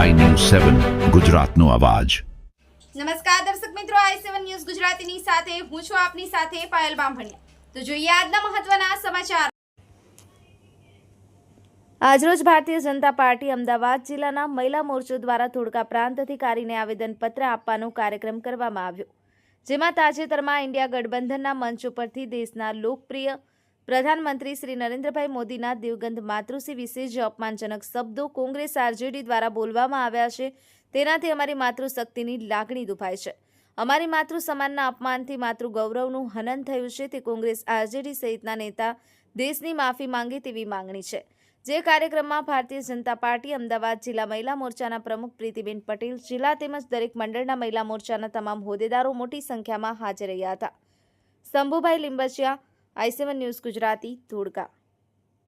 સેવન ગુજરાતનો અવાજ. નમસ્કાર દર્શક મિત્રો આઈ સેવન ન્યૂઝ ગુજરાતીની સાથે હું છું આપની સાથે પાયલ બામભણિયા. તો જોઈએ આજના મહત્વના સમાચાર. આજરોજ ભારતીય જનતા પાર્ટી અમદાવાદ જિલ્લાના મહિલા મોરચો દ્વારા ધોળકા પ્રાંત અધિકારીને આવેદનપત્ર આપવાનો કાર્યક્રમ કરવામાં આવ્યો. જેમાં તાજેતરમાં ઇન્ડિયા ગઠબંધનના મંચ ઉપરથી દેશના લોકપ્રિય પ્રધાનમંત્રી શ્રી નરેન્દ્રભાઈ મોદીના દિવગંત માતૃશ્રી વિશે જે અપમાનજનક શબ્દો કોંગ્રેસ આરજેડી દ્વારા બોલવામાં આવ્યા છે. તેનાથી અમારી માતૃશક્તિની લાગણી દુભાય છે. અમારી માતૃ સમાનના અપમાનથી માતૃ ગૌરવનું હનન થયું છે તે કોંગ્રેસ આરજેડી સહિતના નેતા દેશની માફી માંગે તેવી માંગણી છે. જે કાર્યક્રમમાં ભારતીય જનતા પાર્ટી, અમદાવાદ જિલ્લા મહિલા મોરચાના પ્રમુખ પ્રીતિબેન પટેલ, જિલ્લા તેમજ દરેક મંડળના મહિલા મોરચાના તમામ હોદ્દેદારો મોટી સંખ્યામાં હાજર રહ્યા હતા. Shambhubhai Limbachiya I news Gujarati Dholka